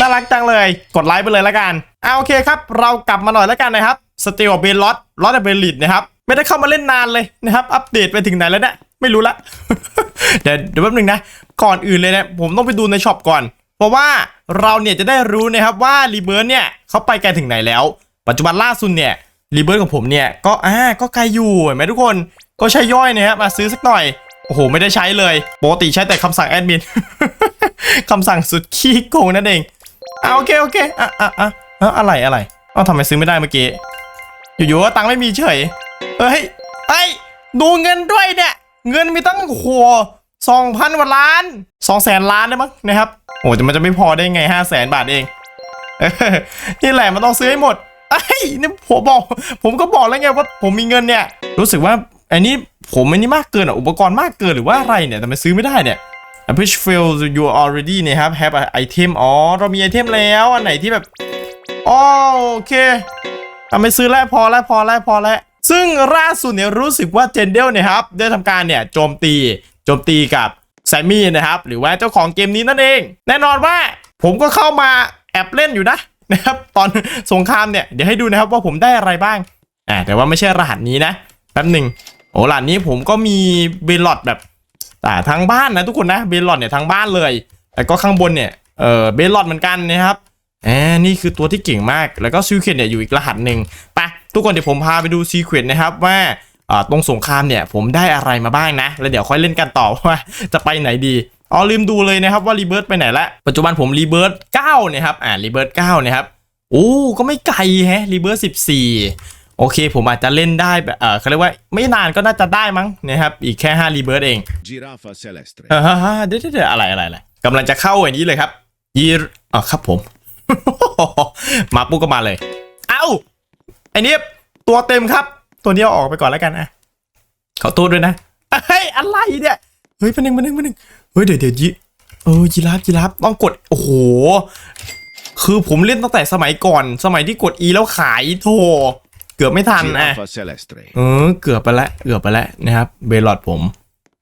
น่ารักจังเลย กดไลค์ไปเลยแล้วกันเอาโอเคครับ เรากลับมาหน่อยแล้วกันนะครับสตีลเบลลอตล็อตเบลลิดนะครับ ไม่ได้เข้ามาเล่นนานเลยนะครับ อัปเดตไปถึงไหนแล้วเนี่ยไม่รู้ละ เดี๋ยวเดี๋ยวแป๊บนึงนะ ก่อนอื่นเลยเนี่ยผมต้องไปดูในช็อปก่อน เพราะว่าเราเนี่ยจะได้รู้นะครับว่ารีเบิร์เนี่ยเขาไปไกลถึงไหนแล้ว ปัจจุบันล่าสุดเนี่ยรีเบิร์ของผมเนี่ยก็อ่าก็ไกลอยู่เห็นไหมทุกคนก็ใช้ย่อยนะครับมาซื้อสักหน่อย โอ้โห ไม่ได้ใช้เลยปกติใช้แต่คำสั่งแอดมินคำสั่งสุดขี้โกงนั่นเองอ่าโอเคโอเคอะอะอะเอ้าอะไรอะไรเอ้าทำไมซื้อไม่ได้เมื่อกี้ อยู่ๆก็ตังค์ไม่มีเฉยเฮ้ยเฮ้ยดูเงินด้วยเนี่ย เงินมีตั้งหัวสองพันกว่าล้านสองแสนล้านได้มั้งนะครับ โอ้แต่มันจะไม่พอได้ไงห้าแสนบาทเอง นี่แหละมันต้องซื้อให้หมดไอ้นี่ผมบอก ผมก็บอกแล้วไงว่าผมมีเงินเนี่ย รู้สึกว่า อันนี้ผมอันนี้มากเกินอะอุปกรณ์มากเกินหรือว่าอะไรเนี่ยแต่มันซื้อไม่ได้เนี่ย a p p r e c i a feel you already นะครับ have a item อ๋อ เรามีไอเทมแล้ว อันไหนที่แบบโอเคเอาไม่ซื้อแล้วพอแล้วพอแล้วพอแล้ว ซึ่งล่าสุดเนี่ยรู้สึกว่าเจนเดลเนี่ยครับ ได้ทำการเนี่ยโจมตีโจมตีกับแซมมี่นะครับ หรือว่าเจ้าของเกมนี้นั่นเอง แน่นอนว่าผมก็เข้ามาแอบเล่นอยู่นะนะครับ ตอนสงครามเนี่ย เดี๋ยวให้ดูนะครับว่าผมได้อะไรบ้างอ่าแต่ว่าไม่ใช่รหัสนี้นะแป๊บหนึ่ง โอ้หัสนี้ผมก็มีเบลลอดแบบอ่าทั้งบ้านนะทุกคนนะเบลลอดเนี่ยทั้งบ้านเลยแล้วก็ข้างบนเนี่ยเออเบลลอดเหมือนกันนะครับแหมนี่คือตัวที่เก่งมากแล้วก็ซีเควนเนี่ยอยู่อีกรหัสหนึ่งไปทุกคนเดี๋ยวผมพาไปดูซีเควนนะครับว่าตรงสงครามเนี่ยผมได้อะไรมาบ้างนะ แล้วเดี๋ยวค่อยเล่นกันต่อว่าจะไปไหนดีอ๋อลืมดูเลยนะครับว่ารีเบิร์ตไปไหนละปัจจุบันผมรีเบิร์ต9นะครับอ่ารีเบิร์ต9นะครับโอ้ก็ไม่ไกลแฮะรีเบิร์ต14 โอเค ผมอาจจะเล่นได้แบบเออเขาเรียกว่าไม่นานก็น่าจะได้มั้งนะครับ อีกแค่5รีเบิร์ตเอง Giraffa celestre. อ่าฮะเดี๋ยวเดี๋ยวอะไรอะไรอะไรกำลังจะเข้าอันนี้เลยครับยีรอ๋อครับผม มาปุ๊บก็มาเลย เอ้าไอ้นี่ตัวเต็มครับ ตัวนี้เอาออกไปก่อนแล้วกันอะขอโทษด้วยนะเฮ้ยอะไรเนี่ยเฮ้ยเป็นหนึ่งเป็นหนึ่งเป็นหนึ่งเฮ้ยเดี๋ยวเดี๋ยวยีเออจีราฟจีราฟต้องกดโอ้โหคือผมเล่นตั้งแต่สมัยก่อน สมัยที่กด E แล้วขายโถ เกือบไม่ทันอะ Giraffa celestre. เออเกือบไปแล้วเกือบไปแล้วนะครับเบลลอดผม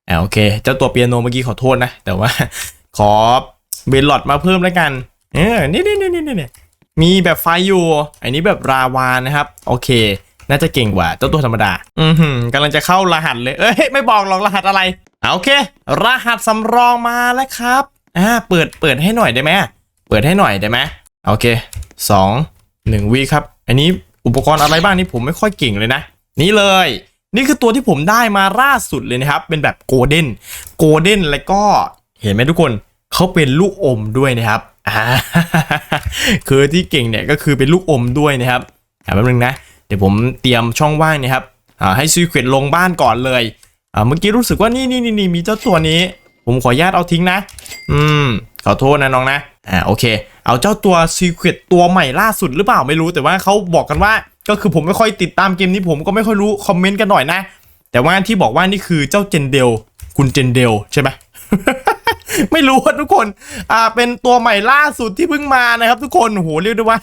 อ่าโอเคเจ้าตัวเปียโนเมื่อกี้ขอโทษนะ แต่ว่าขอเบลลอดมาเพิ่มแล้วกันเออนี่นี่นี่นี่นี่มีแบบไฟอยู่ อันนี้แบบราวานะครับ โอเค น่าจะเก่งกว่าเจ้าตัวธรรมดา อือหือกำลังจะเข้ารหัสเลย เอ้ย ไม่บอกหรอกรหัสอะไรอ่าโอเค รหัสสำรองมาแล้วครับ อ่า เปิด เปิดให้หน่อยได้ไหม เปิดให้หน่อยได้ไหมโอเคสองหนึ่งวีครับ อันนี้ อุปกรณ์อะไรบ้างนี่ผมไม่ค่อยเก่งเลยนะ นี่เลย นี่คือตัวที่ผมได้มาล่าสุดเลยนะครับ เป็นแบบโกลเด้นโกลเด้นแล้วก็เห็นไหมทุกคนเขาเป็นลูกอมด้วยนะครับอ่าคือที่เก่งเนี่ยก็คือเป็นลูกอมด้วยนะครับอ่าแป๊บนึงนะ เดี๋ยวผมเตรียมช่องว่างนะครับให้ซีเควตลงบ้านก่อนเลยเมื่อกี้รู้สึกว่านี่นี่นี่นี่มีเจ้าตัวนี้ ผมขออนุญาตเอาทิ้งนะ อืมขอโทษนะน้องนะอ่าโอเค เอาเจ้าตัวซีเควตตัวใหม่ล่าสุดหรือเปล่าไม่รู้แต่ว่าเขาบอกกันว่า ก็คือผมไม่ค่อยติดตามเกมนี้ผมก็ไม่ค่อยรู้คอมเมนต์กันหน่อยนะ แต่ว่าที่บอกว่านี่คือเจ้าเจนเดลคุณเจนเดลใช่ไหมไม่รู้ว่าทุกคน อ่า เป็นตัวใหม่ล่าสุดที่เพิ่งมานะครับทุกคน โห เรียกได้ว่า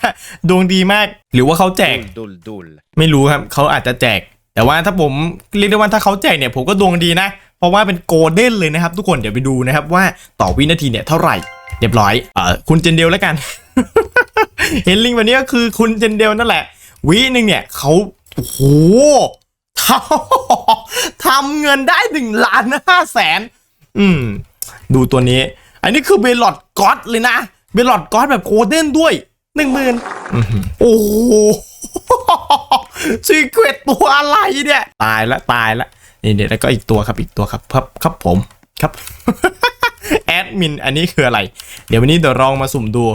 ดวงดีมาก หรือว่าเขาแจก Dul dul. ไม่รู้ครับ เขาอาจจะแจก แต่ว่าถ้าผมเรียกได้ว่าถ้าเขาแจกเนี่ย ผมก็ดวงดีนะ เพราะว่าเป็นโกลเด้นเลยนะครับ ทุกคนเดี๋ยวไปดูนะครับว่าต่อวินาทีเนี่ยเท่าไหร่เรียบร้อยเอ่อคุณเจนเดลแล้วกัน เห็นลิงก์แบบนี้ก็คือคุณเจนเดลนั่นแหละ วิหนึ่งเนี่ยเขาโอ้โหทำทำเงินได้หนึ่งล้านห้าแสนอืม ดูตัวนี้ อันนี้คือเบลลอดก็อดเลยนะเบลลอดก็อดแบบโกลเด้นด้วยหนึ่งหมื่นโอ้โหซีเควตตัวอะไรเนี่ย ตายละตายละ นี่เดี๋ยวแล้วก็อีกตัวครับอีกตัวครับครับครับผมครับแอดมินอันนี้คืออะไร เดี๋ยววันนี้เดี๋ยวลองมาสุ่มดู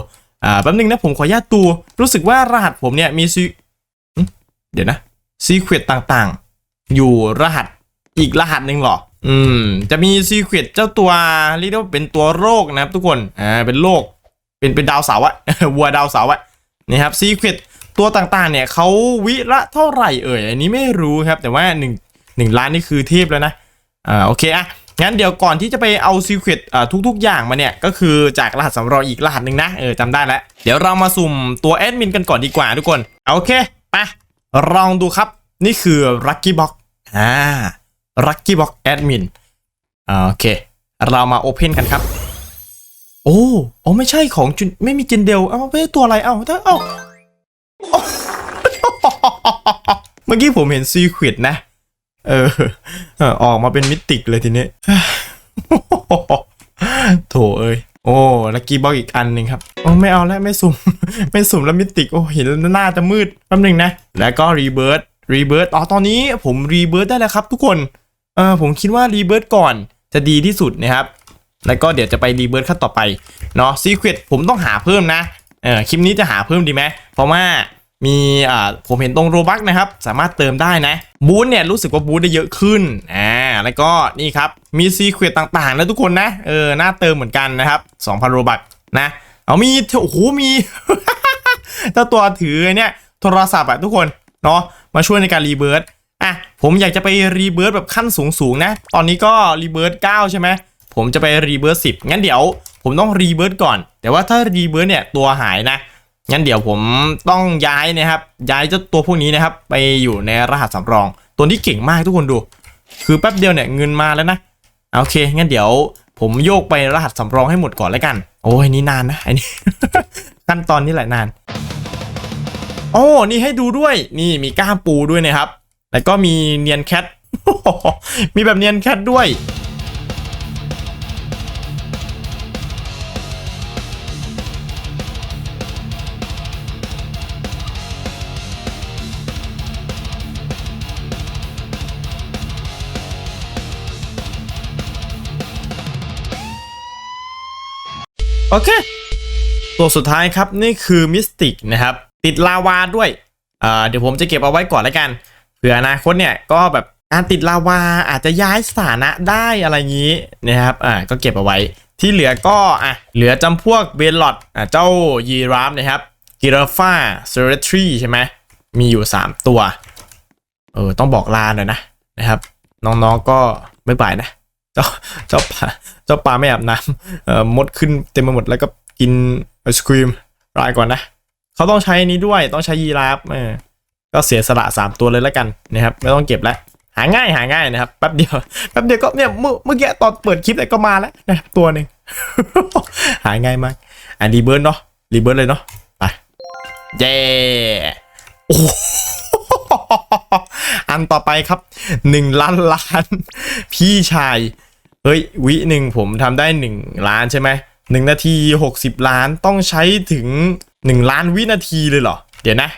อ่าแป๊บนึงนะผมขออนุญาตดูรู้สึกว่ารหัสผมเนี่ยมีซีเดี๋ยวนะซีเควตต่างๆ อยู่รหัสอีกรหัสหนึ่งหรอ อืม จะมีซีเควตเจ้าตัวเรียกได้ว่าเป็นตัวโรคนะครับทุกคนอ่าเป็นโรคเป็นเป็นดาวเสาอะวัวดาวเสาอะนี่ครับซีเควตตัวต่างๆ เนี่ยเขาวิละเท่าไหร่เอ่ยอันนี้ไม่รู้ครับแต่ว่า1 1 ล้านนี่คือเทพแล้วนะอ่าโอเคอะงั้นเดี๋ยวก่อนที่จะไปเอาซีเควตอ่าทุกๆ อย่างมาเนี่ย ก็คือจากรหัสสำรองอีกรหัสหนึ่งนะเออจำได้แล้ว เดี๋ยวเรามาสุ่มตัวแอดมินกันก่อนดีกว่าทุกคนโอเคไปลองดูครับนี่คือ Lucky Box อ่า Lucky Box Admin อ่าโอเค เรามาโอเพนกันครับ โอ้โอ้ไม่ใช่ของจุนไม่มีเจนเดลเอ้าไม่ใช่ตัวอะไรเอ้าถ้าเอ้าเมื่อกี้ผมเห็นซีควิดนะ เออ ออกมาเป็นมิติกเลยทีนี้โถเอ้ยโอ้ลักกี้บ็อกอีกอันหนึ่งครับ โอ้ไม่เอาแล้วไม่สุ่ม ไม่สุ่มแล้วมิติก โอ้เห็นหน้าจะมืดแป๊บหนึงนะ แล้วก็รีเบิร์ดรีเบิร์ดอ๋อตอนนี้ผมรีเบิร์ดได้แล้วครับทุกคนเออผมคิดว่ารีเบิร์ดก่อนจะดีที่สุดนะครับ แล้วก็เดี๋ยวจะไปรีเบิร์ดขั้นต่อไปเนาะซีเควตผมต้องหาเพิ่มนะเออคลิปนี้จะหาเพิ่มดีไหมเพราะว่า มีอ่าผมเห็นตรงโรบักนะครับ สามารถเติมได้นะบูธเนี่ยรู้สึกว่าบูธได้เยอะขึ้นอ่าแล้วก็นี่ครับ มีซีเควตต่างๆนะทุกคนนะเออหน่าเติมเหมือนกันนะครับ2,000โรบักนะ เอามีโอ้โหมีเจ้าตัวถือเนี่ยโทรศัพท์อะทุกคนเนาะมาช่วยในการรีเบิร์ดอะผมอยากจะไปรีเบิร์ดแบบขั้นสูงๆนะ ตอนนี้ก็รีเบิร์ด9ใช่ไหมผมจะไปรีเบิร์ด10งั้นเดี๋ยว ผมต้องรีเบิร์ดก่อน แต่ว่าถ้ารีเบิร์ดเนี่ยตัวหายนะ งั้นเดี๋ยวผมต้องย้ายนะครับ ย้ายเจ้าตัวพวกนี้นะครับ ไปอยู่ในรหัสสำรอง ตัวนี้เก่งมากทุกคนดู คือแป๊บเดียวเนี่ยเงินมาแล้วนะโอเคงั้นเดี๋ยวผมโยกไปรหัสสำรองให้หมดก่อนแล้วกัน โอ้ยนี่นานนะไอ้นี่ขั้นตอนนี้แหละนานโอ้นี่ให้ดูด้วยนี่มีก้ามปูด้วยนะครับ แล้วก็มีเนียนแคทมีแบบเนียนแคทด้วย โอเค ตัวสุดท้ายครับนี่คือมิสติกนะครับ ติดลาวาด้วยเดี๋ยวผมจะเก็บเอาไว้ก่อนแล้วกันเผื่ออนาคตเนี่ยก็แบบการติดลาวาอาจจะย้ายสถานะได้อะไรอย่างนี้นะครับอ่าก็เก็บเอาไว้ ที่เหลือก็อะเหลือจำพวกเบลลอดอะเจ้ายีราฟนะครับกิราฟาเซเรทรีใช่ไหมมีอยู่ 3 ตัวเออต้องบอกลาหน่อยนะนะครับ น้องๆก็ไม่บายนะ เจ้าเจ้าปลา จ้าปลาไม่อาบน้ำมดขึ้นเต็มไปหมดแล้วก็กินไอศครีมรายก่อนนะเขาต้องใช้อนี้ด้วยต้องใช้ยีราฟเออก็เสียสละ 3 ตัวเลยแล้วกันนะครับไม่ต้องเก็บแล้วหาง่ายหาง่ายนะครับแป๊บเดียวแป๊บเดียวก็เนี่ยเมื่อเมื่อกี้ตอนเปิดคลิปเนี่ยก็มาแล้วนะตัวหนึ่งหาง่ายมากอันรีเบิร์ดเนาะรีเบิร์ดเลยเนาะไปเย้โอ้อันต่อไปครับหนึ่งล้านล้าน พี่ชาย เฮ้ยวิหนึ่งผมทำได้หนึ่งล้านใช่ไหมหนึ่งนาทีหกสิบล้านต้องใช้ถึงหนึ่งล้านวินาทีเลยเหรอ เดี๋ยวนะ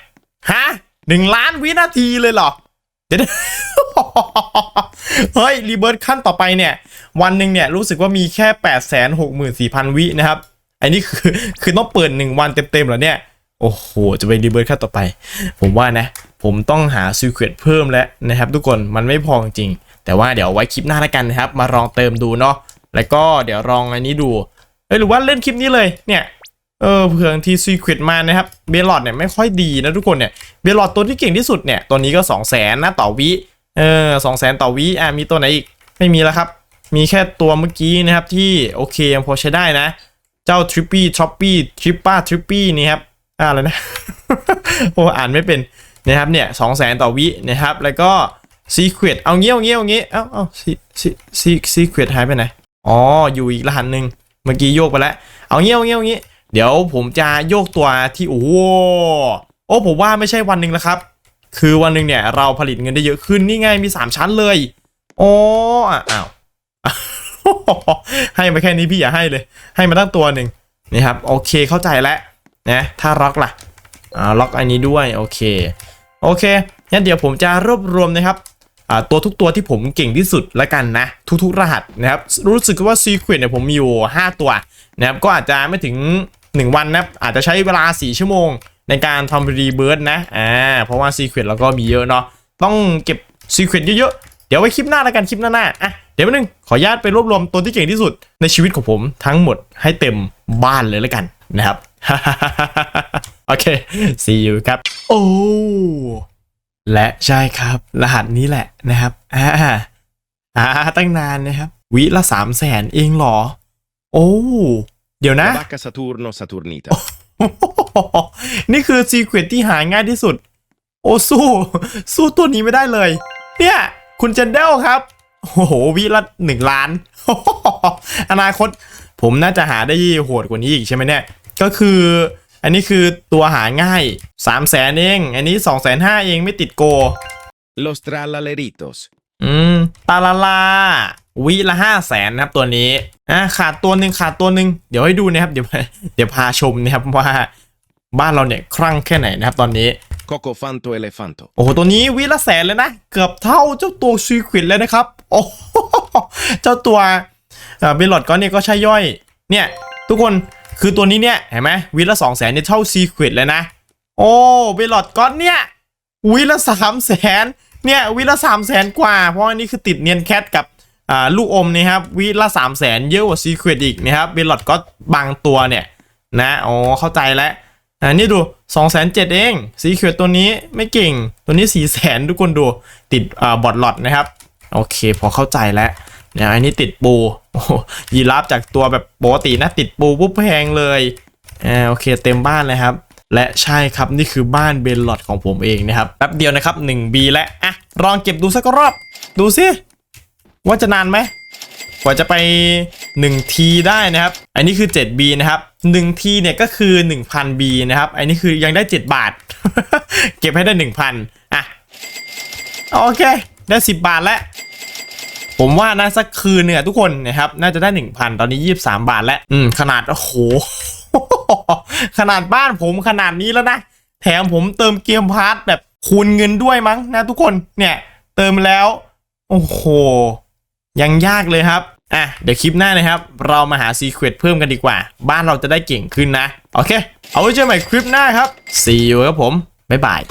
ฮะหนึ่งล้านวินาทีเลยเหรอ เดี๋ยวนะเฮ้ยรีเบิร์ตขั้นต่อไปเนี่ย วันหนึ่งเนี่ยรู้สึกว่ามีแค่8 6 4 0 0 0วินะครับ อันนี้คือคือต้องเปิด1วันเต็มๆเหรอเนี่ย โอ้โห จะไปรีเบิร์ตขั้นต่อไป ผมว่านะ ผมต้องหาซีเครตเพิ่มแล้วนะครับทุกคนมันไม่พอจริง แต่ว่าเดี๋ยวไว้คลิปหน้าแล้วกันนะครับ มาลองเติมดูเนาะแล้วก็เดี๋ยวลองอันนี้ดูเอ้ยหรือว่าเล่นคลิปนี้เลยเนี่ยเออเผื่อบางทีซีเครตมานะครับเบลลอดเนี่ยไม่ค่อยดีนะทุกคนเนี่ยเบลลอดตัวที่เก่งที่สุดเนี่ยตัวนี้ก็2 0 0แสนนะต่อวิเออสองแสนต่อวิอะมีตัวไหนอีกไม่มีแล้วครับ มีแค่ตัวเมื่อกี้นะครับที่โอเคยังพอใช้ได้นะ เจ้าทริปปี้ทรอปปี้ทริปป้าทริปปี้นี่ครับอ่าอะไรนะโอ้อ่านไม่เป็นนะครับเนี่ยสองแสนต่อวินะครับแล้วก็ ซีเควตเอางี้เอางี้เอางี้เอ้าเอ้าซีซีซีซีเควตหายไปไหนอ๋ออยู่อีกรหัสหนึ่งเมื่อกี้โยกไปแล้วเอางี้เอางี้เอางี้ เดี๋ยวผมจะโยกตัวที่โอ้โหโอ้ผมว่าไม่ใช่วันหนึ่งแล้วครับ คือวันหนึ่งเนี่ยเราผลิตเงินได้เยอะขึ้นนี่ไงมี 3 ชั้นเลยอ๋ออ้าวให้มาแค่นี้พี่อย่าให้เลย ให้มาตั้งตัวหนึ่งนี่ครับ โอเคเข้าใจแล้วนะถ้าล็อกล่ะอ่าล็อกอันนี้ด้วยโอเคโอเคงั้นเดี๋ยวผมจะรวบรวมนะครับ ตัวทุกตัวที่ผมเก่งที่สุดแล้วกันนะ ทุกๆรหัสนะครับ รู้สึกว่าซีเควนเนี่ยผมมีอยู่ 5 ตัวนะครับก็อาจจะไม่ถึง 1 วันนะอาจจะใช้เวลา 4 ชั่วโมง ในการทำรีเบิร์ดนะอ่าเพราะว่าซีเควนเราก็มีเยอะเนาะต้องเก็บซีเควนเยอะๆ เดี๋ยวไว้คลิปหน้าแล้วกันคลิปหน้าๆอะเดี๋ยวแป๊บนึงขออนุญาตไปรวบรวมตัวที่เก่งที่สุดในชีวิตของผมทั้งหมดให้เต็มบ้านเลยแล้วกันนะครับโอเค see you ครับโอ้ และใช่ครับ รหัสนี้แหละนะครับอ่าอ่าตั้งนานนะครับ วิละสามแสนเองเหรอ โอ้เดี๋ยวนะ La vacca Saturno Saturnita. นี่คือซีเควนที่หาง่ายที่สุด โอ้สู้ สู้ตัวนี้ไม่ได้เลย เนี่ย คุณเจนเดลครับ โอ้โห วิละหนึ่งล้าน อนาคต ผมน่าจะหาได้โหดกว่านี้อีกใช่ไหมเนี่ย ก็คือ อันนี้คือตัวหาง่าย3 0 0แสนเอง อันนี้2 5 0 0 0เองไม่ติดโก Los tralaleritos. อืมตาลาลาวิละห้าแสนนะครับตัวนี้อะขาดตัวหนึ่งขาดตัวหนึ่งเดี๋ยวให้ดูนะครับ เดี๋ยวเดี๋ยวพาชมนะครับว่าบ้านเราเนี่ยครั่งแค่ไหนนะครับตอนนี้ Cocofanto elefanto. โอ้โห ตัวนี้วิละแสนเลยนะ เกือบเท่าเจ้าตัวซีควิดเลยนะครับ โอ้โหเจ้าตัวเบลลอดก็เนี่ยก็ใช่ย่อย เนี่ย ทุกคน คือตัวนี้เนี่ยเห็นไหมวิละสองแสนเนี่ยเท่าซีควิดเลยนะ โอ้เบลลอดก็เนี่ยวิละสามแสนเนี่ยวิละสามแสนกว่า เพราะอันนี้คือติดเนียนแคทกับอ่าลูกอมนะครับวิละสามแสนเยอะกว่าซีควิดอีกนะครับเบลลอดก็บางตัวเนี่ยนะโอ๋อเข้าใจแล้วอ่านี่ดู2องแสนเจ็ดเองสีเขียวตัวนี้ไม่เก่ง ตัวนี้สี่แสนทุกคนดูติดอ่าบอทลอดนะครับ โอเค พอเข้าใจแล้ว เนี่ยอันนี้ติดปูโอ้โหยีราฟจากตัวแบบปกตินะติดปูปุ๊บแพงเลยอ่าโอเคเต็มบ้านเลยครับ และใช่ครับนี่คือบ้านเบลลอดของผมเองนะครับแป๊บเดียวนะครับ 1B แล้วอะลองเก็บดูสักรอบ ดูสิว่าจะนานไหมกว่าจะไป1ทีได้นะครับ อันนี้คือ 7B นะครับ1ทีเนี่ยก็คือ 1,000B นะครับ อันนี้คือยังได้ 7 บาท เก็บให้ได้ 1,000อะโอเค ได้ 10 บาทแล้ว ผมว่านะสักคืนเนี่ยทุกคนนะครับน่าจะได้ 1,000 ตอนนี้ 23 บาทแล้วอืมขนาดโอ้โหขนาดบ้านผมขนาดนี้แล้วนะ แถมผมเติมเกมพาร์ทแบบคูณเงินด้วยมั้งนะทุกคนเนี่ยเติมแล้ว โอ้โห ยังยากเลยครับอะเดี๋ยวคลิปหน้านะครับ เรามาหาซีเครตเพิ่มกันดีกว่า บ้านเราจะได้เก่งขึ้นนะ โอเค เอาไว้เจอใหม่คลิปหน้าครับ see you ครับผม บ๊ายบาย